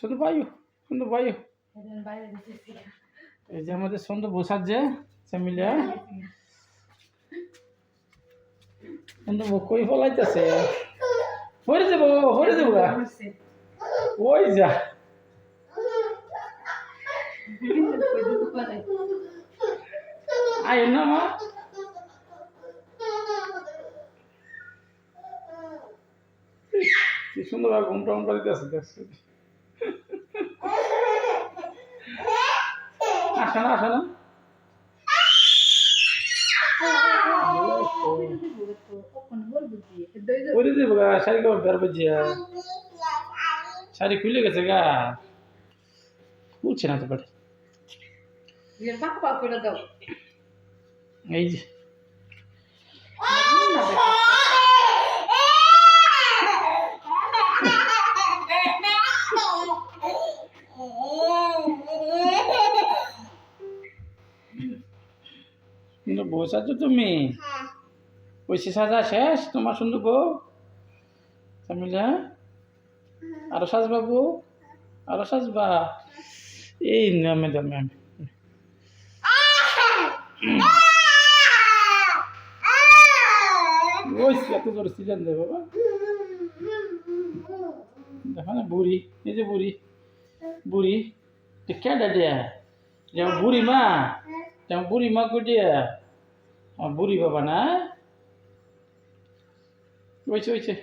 শুধু বায়ু শুধু বায়ু এই যে আমাদের সুন্দর বসার যে মিলিয়া সুন্দর কই ফলাইতেছে? হরে দেবো হরে দেবো। ওই যা। আয় না মা। কি সুন্দর ঘুমটা ঘুমটা দিতেছে দেখছি? আসে না আসে না। করে দেবো গা, শাড়ি কাপড় বের বাজিয়া শাড়ি খুলে গেছে গা। বুঝছে না তো পারে এই যে। কিন্তু বসাচ্ছ তুমি? পয়সা সাজা শেষ? তোমার সুন্দর বউ? সামিলা আরও সাজবা বউ আরও সাজবা? এই নামে দামে আমি ওই এত জোরে সিলেন দেয় বাবা। দেখো না বুড়ি এই যে বুড়ি। বুড়ি যেমন বুড়ি মা। যেমন বুড়ি মা কুটিয়া আমার বুড়ি বাবা না ওইছে ওইছে